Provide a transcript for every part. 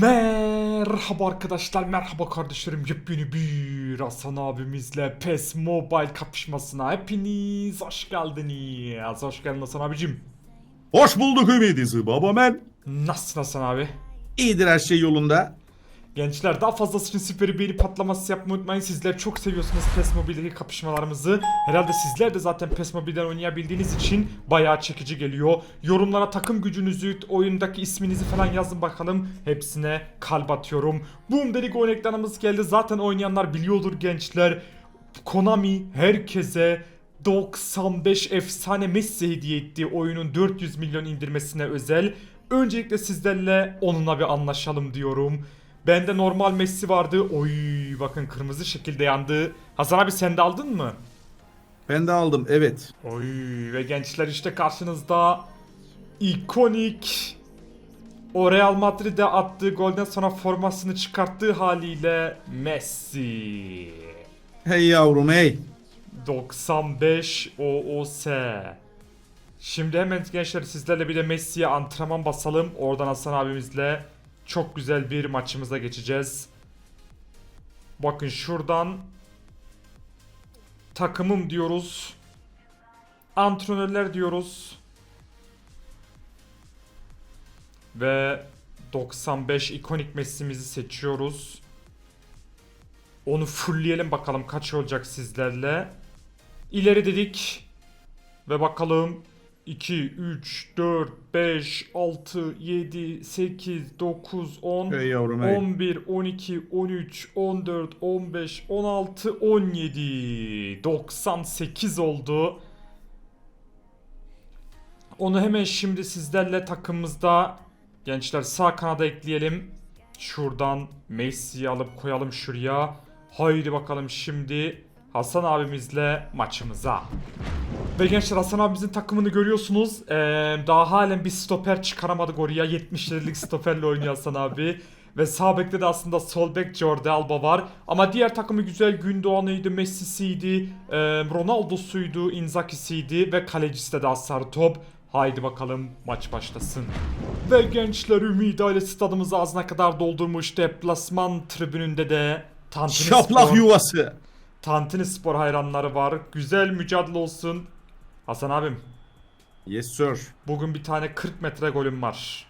Merhaba arkadaşlar, merhaba kardeşlerim. Yepyeni bir Hasan abimizle PES Mobile kapışmasına hepiniz hoş geldiniz. Hoş geldin Hasan abicim. Hoş bulduk ümidisi baba ben. Nasılsın Hasan abi? İyidir her şey yolunda. Gençler daha fazlası için süper beğeni patlaması yapmayı unutmayın. Sizler çok seviyorsunuz PES Mobile'deki kapışmalarımızı. Herhalde sizler de zaten PES Mobile'den oynayabildiğiniz için bayağı çekici geliyor. Yorumlara takım gücünüzü, oyundaki isminizi falan yazın bakalım. Hepsine kalp atıyorum. Boom dedik oyun ekranımız geldi. Zaten oynayanlar biliyordur gençler. Konami herkese 95 efsane Messi hediye etti oyunun 400 milyon indirmesine özel. Öncelikle sizlerle onunla bir anlaşalım diyorum. Bende normal Messi vardı. Oy bakın kırmızı şekilde yandı. Hasan abi sen de aldın mı? Ben de aldım evet. Oy ve gençler işte karşınızda ikonik o Real Madrid'e attığı golden sonra formasını çıkarttığı haliyle Messi. Hey yavrum hey. 95 OOS. Şimdi hemen gençler sizlerle bir de Messi'ye antrenman basalım. Oradan Hasan abimizle çok güzel bir maçımıza geçeceğiz. Bakın şuradan takımım diyoruz. Antrenörler diyoruz. Ve 95 ikonik Messi'mizi seçiyoruz. Onu fullleyelim bakalım kaç olacak sizlerle. İleri dedik. Ve bakalım 2, 3, 4, 5, 6, 7, 8, 9, 10, Hey yavrum hey. 11, 12, 13, 14, 15, 16, 17. 98 oldu. Onu hemen şimdi sizlerle takımımızda gençler sağ kanada ekleyelim. Şuradan Messi'yi alıp koyalım şuraya. Haydi bakalım şimdi Hasan abimizle maçımıza. Ve gençler Hasan abimizin takımını görüyorsunuz. Ee, daha halen bir stoper çıkaramadık oraya. 70'lik stoperle oynuyor Hasan abi. Ve sağ bekte de aslında sol bek Jordi Alba var. Ama diğer takımı güzel Gündoğan'ıydı, Messi'siydi, e, Ronaldo'suydu, Inzaghi'siydi ve kalecisi de Asar Top. Haydi bakalım maç başlasın. Ve gençler Ümit aile stadımızı ağzına kadar doldurmuş deplasman tribününde de Tantuni Şaplak Spor- yuvası. Tantuni Spor hayranları var. Güzel mücadele olsun. Hasan abim Yes sir. bugün bir tane 40 metre golüm var.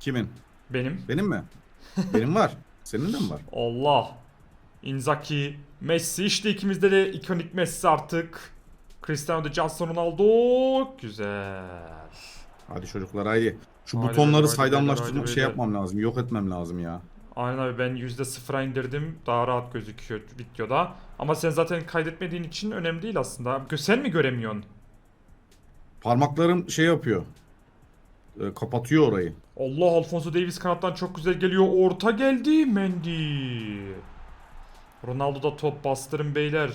Kimin? Benim. Benim mi? Benim var. Senin de mi var? Allah. Inzaghi, Messi işte ikimizde de ikonik Messi artık. Cristiano de Johnson Ronaldo. Güzel. Hadi çocuklar haydi. Şu Haydi butonları haydi saydamlaştırmak şey haydi yapmam lazım. Yok etmem lazım ya. Aynen abi ben %0'a indirdim. Daha rahat gözüküyor videoda. Ama sen zaten kaydetmediğin için önemli değil aslında. Sen mi göremiyorsun? Parmaklarım şey yapıyor. Ee, kapatıyor orayı. Allah Alfonso Davis kanattan çok güzel geliyor. Orta geldi Mendy. Ronaldo da top bastırın beyler.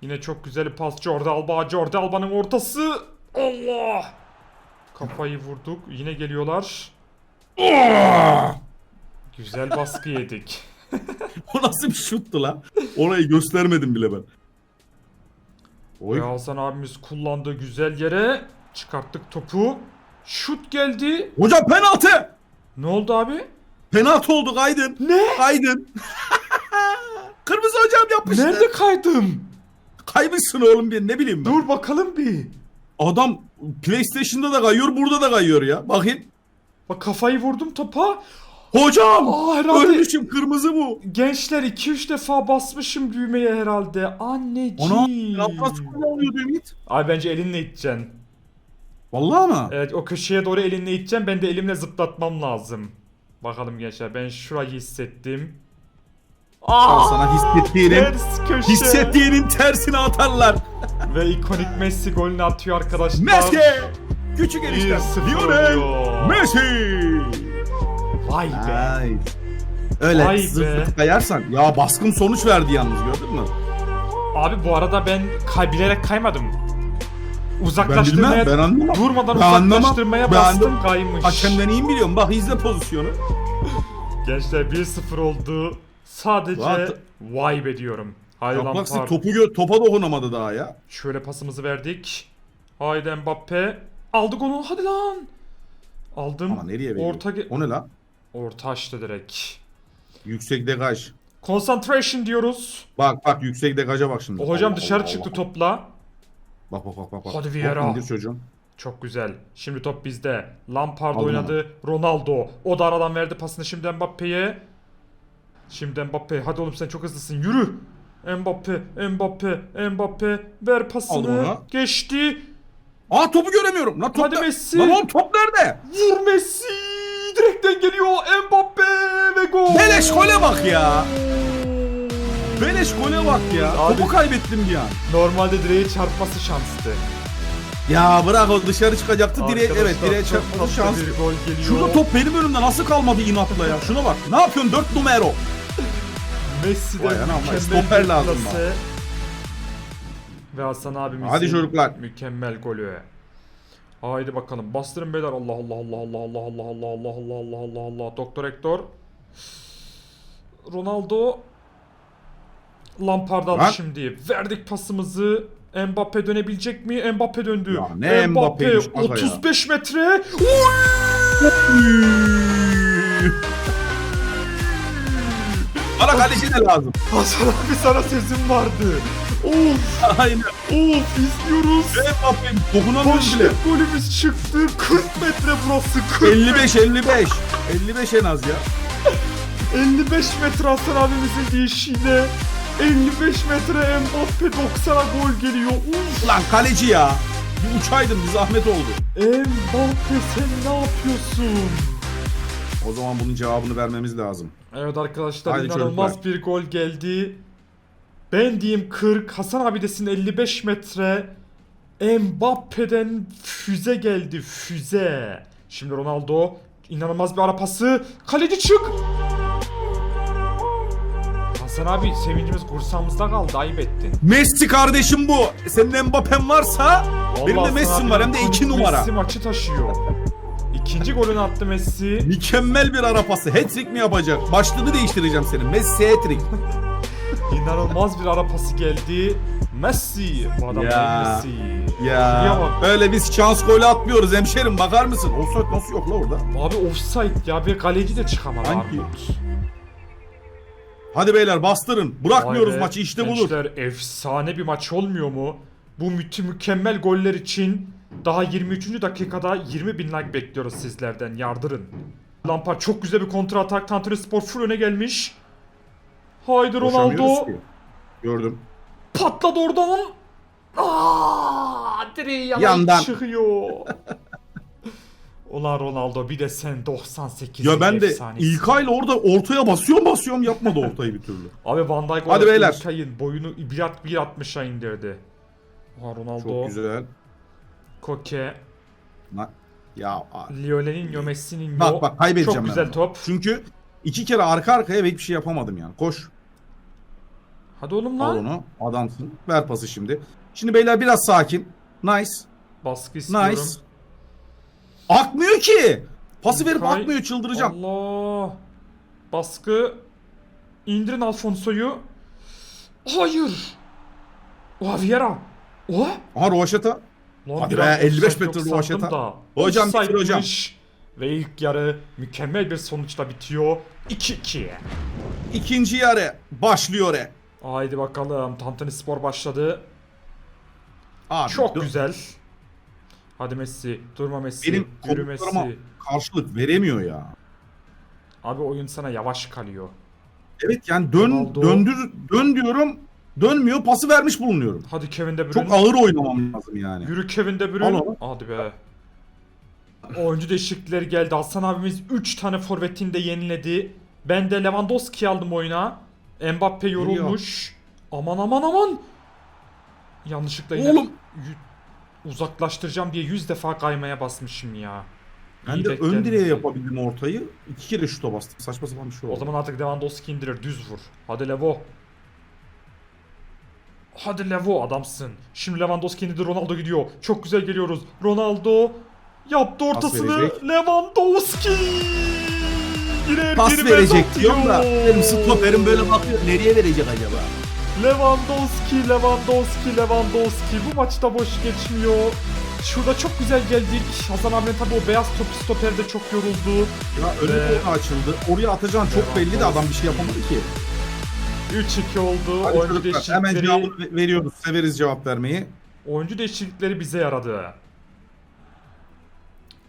Yine çok güzel bir pas Jordi Alba. Jordi Alba'nın ortası. Allah. Kafayı vurduk. Yine geliyorlar. Güzel baskı yedik. o nasıl bir şuttu lan? Orayı göstermedim bile ben. Oy. Ve Hasan abimiz kullandığı güzel yere çıkarttık topu. Şut geldi. Hocam penaltı. Ne oldu abi? Penaltı oldu kaydın. Ne? Kaydın. Kırmızı hocam yapmıştı. Nerede kaydım? Kaymışsın oğlum bir ne bileyim ben. Dur bakalım bir. Adam PlayStation'da da kayıyor, burada da kayıyor ya. Bakayım. Bak kafayı vurdum topa. Hocam! Aa herhalde Ölmüşüm kırmızı bu. gençler 2-3 defa basmışım düğmeye herhalde. Anneciğim. yapması kullanıyordu Ümit. Abi bence elinle iteceksin. Vallahi mı? Evet o köşeye doğru elinle iteceksin. Ben de elimle zıplatmam lazım. Bakalım gençler ben şurayı hissettim. Aa, sana hissettiğinin, Ters köşe. hissettiğinin tersini atarlar. Ve ikonik Messi golünü atıyor arkadaşlar. Messi! Küçük enişte. 1-0 Lionel oluyor. Messi! Vay be. Ay. Öyle Vay zırt be. zırt kayarsan. Ya baskın sonuç verdi yalnız gördün mü? Abi bu arada ben kay bilerek kaymadım. Ben Uzaklaştırmaya bilmem, ben anlamam. durmadan Ben anlamam. uzaklaştırmaya Ben bastım de- kaymış. Hakemden iyi mi biliyorum? Bak izle pozisyonu. Gençler 1-0 oldu. Sadece vay be diyorum. Haydi Lampard. topu gö topa dokunamadı daha ya. Şöyle pasımızı verdik. Haydi Mbappe. Aldık onu hadi lan. Aldım. Ama nereye veriyor? Orta ge- O ne lan? Orta açtı direkt. Yüksek degaj. Concentration diyoruz. Bak bak yüksek degaja bak şimdi. O hocam Allah dışarı Allah çıktı Allah. topla. Bak bak bak bak. bak. Hadi Hop, Vieira. indir çocuğum. Çok güzel. Şimdi top bizde. Lampard Aldım oynadı. Ronaldo. O da aradan verdi pasını şimdi Mbappe'ye. Şimdi Mbappe. Hadi oğlum sen çok hızlısın. Yürü. Mbappe, Mbappe, Mbappe. Ver pasını. Geçti. Aa topu göremiyorum. Lan top Hadi da- Messi. Lan oğlum top nerede? Vur Messi. Direkten geliyor. Mbappe ve gol. Beleş gole bak ya. Beleş gole bak ya. Abi- Topu kaybettim bir an. Normalde direğe çarpması şanstı. Ya bırak o dışarı çıkacaktı. Direğe, evet Arkadaşlar, direğe çarpmadı şans. Bir gol geliyor. Şurada top benim önümde nasıl kalmadı inatla ya? Şuna bak. Ne yapıyorsun 4 numara? Messi'den mükemmel Stoper lazım. Ve Hasan abimizin Hadi çocuklar. mükemmel golü. Haydi bakalım bastırın beyler Allah Allah Allah Allah Allah Allah Allah Allah Allah Allah Allah Allah Doktor Hector Ronaldo Lampard aldı Lan. şimdi verdik pasımızı Mbappe dönebilecek mi? Mbappe döndü. Ya ne ya. 35 metre. Bana kaleci de lazım. Hasan abi sana sözüm vardı. Of Aynen. of izliyoruz. Mbappe dokunamıyoruz bile. Başlık golümüz çıktı. 40 metre burası. 40 55 55. 55 en az ya. 55 metre Hasan abimizin deyişiyle. 55 metre Mbappe 90'a gol geliyor. Uf. Lan kaleci ya. Bir uçaydın bir zahmet oldu. Mbappe sen ne yapıyorsun? O zaman bunun cevabını vermemiz lazım. Evet arkadaşlar Haydi inanılmaz çocuklar. bir gol geldi. Ben diyeyim 40, Hasan abi desin 55 metre. Mbappe'den füze geldi füze. Şimdi Ronaldo inanılmaz bir ara pası. Kaleci çık. Hasan abi sevincimiz kursağımızda kaldı ayıp ettin. Messi kardeşim bu. Senin Mbappe'n varsa benim de Vallahi Messi'm var hem de 2 numara. Messi maçı taşıyor. İkinci golünü attı Messi. Mükemmel bir ara pası. Hat-trick mi yapacak? Başlığını değiştireceğim senin. Messi hat-trick. İnanılmaz bir ara pası geldi. Messi. Bu adam Ya. Messi. Şuraya Ya bak. öyle biz şans golü atmıyoruz hemşerim bakar mısın? Offside nasıl yok la orada? Abi offside ya bir kaleci de çıkamadı Hangi? Armut. Hadi beyler bastırın. Bırakmıyoruz Vay be, maçı işte budur. Gençler efsane bir maç olmuyor mu? Bu müthiş mükemmel goller için daha 23. dakikada 20 bin like bekliyoruz sizlerden yardırın. Lampard çok güzel bir kontra atak. Tantuni Spor full öne gelmiş. Haydi Ronaldo. ki. Gördüm. Patladı oradan. Aa, direği yalan Yandan. çıkıyor. Ulan Ronaldo bir de sen 98 Ya ben de. İlkay'la orada ortaya basıyorum basıyorum yapmadı ortayı bir türlü. Abi Van Dijk Hadi beyler. İlkay'ın boyunu 1.60'a indirdi. Aha Ronaldo, Çok güzel. Koke, Na- Ya abi. Lionel'in Messi'nin Bak bak kaybedeceğim Çok ben güzel top. Çünkü iki kere arka arkaya ve hiçbir şey yapamadım yani. Koş. Hadi oğlum Al lan. onu. Adamsın. Ver pası şimdi. Şimdi beyler biraz sakin. Nice. Baskı istiyorum. Nice. Akmıyor ki. Pası verip İlkay- akmıyor çıldıracağım. Allah. Baskı. İndirin Alfonso'yu. Hayır. Oha Vieira. Oha. Aha Rovaşeta. Lan Hadi biraz be, 55 offside metre yok Rovaşeta. sandım da. Hocam bitir hocam. Ve ilk yarı mükemmel bir sonuçla bitiyor. 2-2. İkinci yarı başlıyor. e. Haydi bakalım. Tantuni Spor başladı. Abi, Çok dö- güzel. Hadi Messi. Durma Messi. Benim Yürü komutlarıma Messi. karşılık veremiyor ya. Abi oyun sana yavaş kalıyor. Evet yani dön Ronaldo. döndür dön diyorum. Dönmüyor. Pası vermiş bulunuyorum. Hadi Kevin De Bruyne. Çok ağır oynamam lazım yani. Yürü Kevin De Bruyne. Al onu. Hadi be. Oyuncu değişiklikleri geldi. Hasan abimiz 3 tane forvetini de yeniledi. Ben de Lewandowski aldım oyuna. Mbappe yorulmuş. Aman aman aman. Yanlışlıkla yine Oğlum. uzaklaştıracağım diye 100 defa kaymaya basmışım ya. Ben İyi de ön direğe yapabildim ortayı. İki kere şuta bastım. Saçma sapan bir şey O oldu. zaman artık Lewandowski indirir düz vur. Hadi Levo. Hadi Levo adamsın. Şimdi Lewandowski indirdi Ronaldo gidiyor. Çok güzel geliyoruz. Ronaldo yaptı ortasını. Lewandowski. Girer Pas verecek diyorum da benim stoperim böyle bakıyor. Nereye verecek acaba? Lewandowski, Lewandowski, Lewandowski. Bu maçta boş geçmiyor. Şurada çok güzel geldik. Hasan abinin tabi o beyaz top stoperde çok yoruldu. Ya önü Ee, açıldı. Oraya atacağın çok belli de adam bir şey yapamadı ki. 3-2 oldu. Hadi oyuncu çocuklar hemen değişiklikleri, cevabı ve- veriyoruz. Severiz cevap vermeyi. oyuncu değişiklikleri bize yaradı.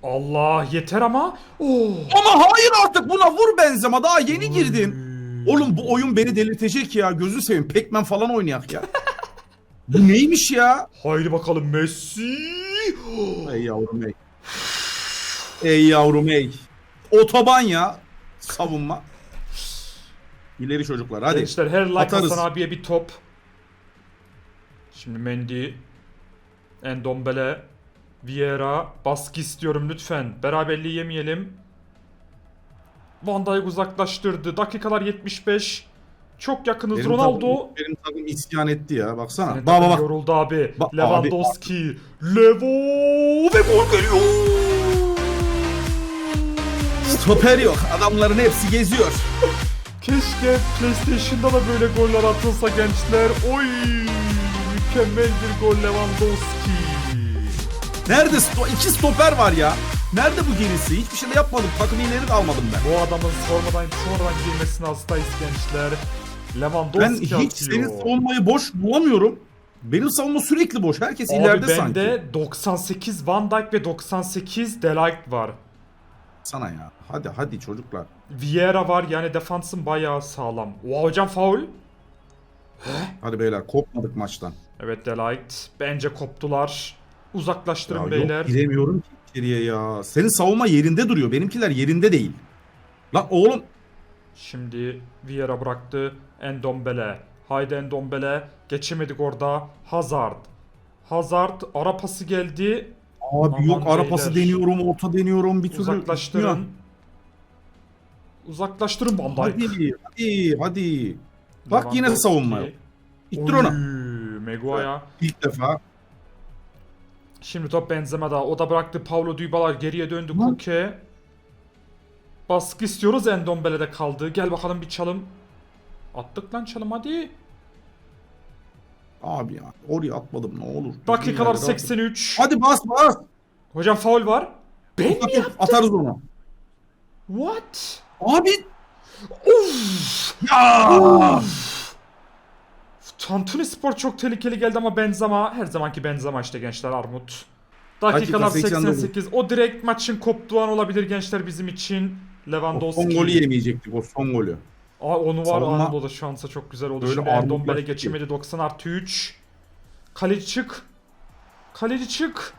Allah yeter ama. Oo. Ama hayır artık buna vur Benzema daha yeni girdin. Oğlum bu oyun beni delirtecek ya. Gözü seveyim. Pac-Man falan oynayak ya. bu neymiş ya? Haydi bakalım Messi. Ey yavrum ey. Ey yavrum ey. Otoban ya. Savunma. İleri çocuklar hadi. Gençler her like Atarız. Hasan abiye bir top. Şimdi Mendy. Endombele. Vieira. Baskı istiyorum lütfen. Beraberliği yemeyelim. Van Dijk uzaklaştırdı. Dakikalar 75. Çok yakınız. Benim Ronaldo. takım- benim takım isyan etti ya. Baksana. Senin Bak bak. Yoruldu abi. Bak, Lewandowski. Levo ve gol geliyor. Stoper yok. Adamların hepsi geziyor. Keşke PlayStation'da da böyle goller atılsa gençler. Oy! Mükemmel bir gol Lewandowski. Nerede sto iki stoper var ya? Nerede bu gerisi? Hiçbir şey de yapmadım. Takımı ileri de almadım ben. Bu adamın sormadan sonradan girmesine hastayız gençler. Ben Lewandowski hiç atıyor. senin savunmayı boş bulamıyorum. Benim savunma sürekli boş. Herkes Abi ileride sanki. bende 98 Van Dijk ve 98 Delight var. Sana ya. Hadi hadi çocuklar. Vieira var yani defansın bayağı sağlam. Oha hocam faul. Hadi beyler kopmadık maçtan. Evet Delight. Bence koptular. Uzaklaştırın Ya beyler. yok giremiyorum ki içeriye ya. Senin savunma yerinde duruyor. Benimkiler yerinde değil. Lan oğlum. Şimdi Vieira bıraktı. Endombele. Haydi Endombele. Geçemedik orada. Hazard. Hazard ara pası geldi. Abi Aman yok ara pası beyler. deniyorum, orta deniyorum bir türlü. Uzaklaştırın. Uzaklaştırın Van Dijk. Hadi hadi hadi. Bak yine savunma yok. İttir onu. Maguire. İlk defa. Şimdi top Benzema'da. O da bıraktı. Paulo Dybala geriye döndü. Lan. Koke. Baskı istiyoruz. Endombele'de kaldı. Gel bakalım bir çalım. Attık lan çalım hadi. Abi ya oraya atmadım ne olur. Dakikalar Düzgün yerde 83. Hadi bas bas. Hocam faul var. Ben mi yaptım? atarız onu. What? Abi. Uf. Ya. Tantuni Spor çok tehlikeli geldi ama Benzema her zamanki Benzema işte gençler Armut. Dakikalar Dakika 89. 88. O direkt maçın koptuğu an olabilir gençler bizim için. O Lewandowski. son golü yemeyecektik o son golü. Aa, onu var Savunma- Anadolu da şansa çok güzel oldu. Öyle Şimdi Armut Endombele başladı. geçemedi 90 artı 3. Kaleci çık. Kaleci çık.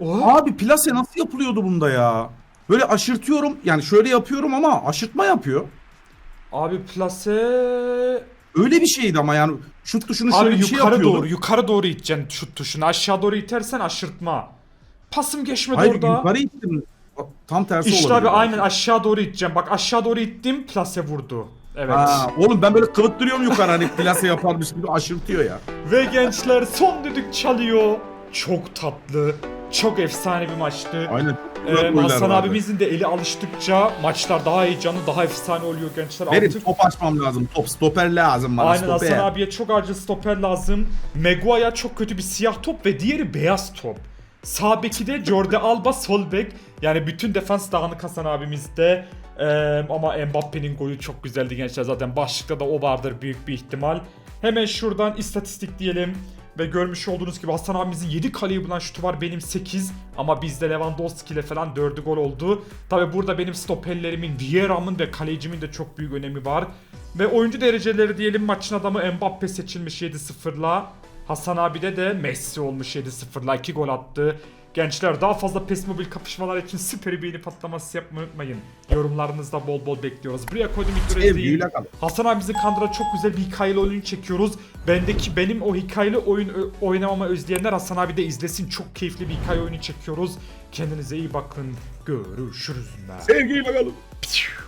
Oha. Abi plase nasıl yapılıyordu bunda ya? Böyle aşırtıyorum yani şöyle yapıyorum ama aşırtma yapıyor. Abi plase. Öyle bir şeydi ama yani şut tuşunu şöyle Abi bir şey yukarı yapıyordu. doğru yukarı doğru iteceksin şut tuşunu. Aşağı doğru itersen aşırtma. Pasım geçmedi Hayır orada. yukarı ittim. Tam tersi İşte olabilir. abi aynen aşağı doğru iteceğim. Bak aşağı doğru ittim plase vurdu. Evet. Ha, oğlum ben böyle kıvıttırıyorum yukarı hani plase yaparmış gibi aşırtıyor ya. Ve gençler son düdük çalıyor. Çok tatlı. Çok efsane bir maçtı. Aynen. Ee, Hasan abimizin de eli alıştıkça maçlar daha heyecanlı, daha efsane oluyor gençler. Benim Artık top açmam lazım. Top stoper lazım bana Aynen stoper. Hasan abiye çok acil stoper lazım. Maguire çok kötü bir siyah top ve diğeri beyaz top. Sağ beki de Jordi Alba sol bek. Yani bütün defans dağınık Hasan abimizde. Ee, ama Mbappe'nin golü çok güzeldi gençler. Zaten başlıkta da o vardır büyük bir ihtimal. Hemen şuradan istatistik diyelim. Ve görmüş olduğunuz gibi Hasan abimizin 7 kaleyi bulan şutu var benim 8 ama bizde Lewandowski ile falan 4'ü gol oldu. Tabi burada benim stoperlerimin, Vieira'mın ve kalecimin de çok büyük önemi var. Ve oyuncu dereceleri diyelim maçın adamı Mbappe seçilmiş 7-0'la. Hasan abide de Messi olmuş 7-0'la 2 gol attı. Gençler daha fazla PES Mobil kapışmalar için süper beğeni patlaması yapmayı unutmayın. Yorumlarınızda bol bol bekliyoruz. Buraya koydum ilk kalın. Hasan abimizin kandıra çok güzel bir hikayeli oyun çekiyoruz. Bendeki benim o hikayeli oyun oynamama özleyenler Hasan abi de izlesin. Çok keyifli bir hikaye oyunu çekiyoruz. Kendinize iyi bakın. Görüşürüz. Sevgiyle. Pişt.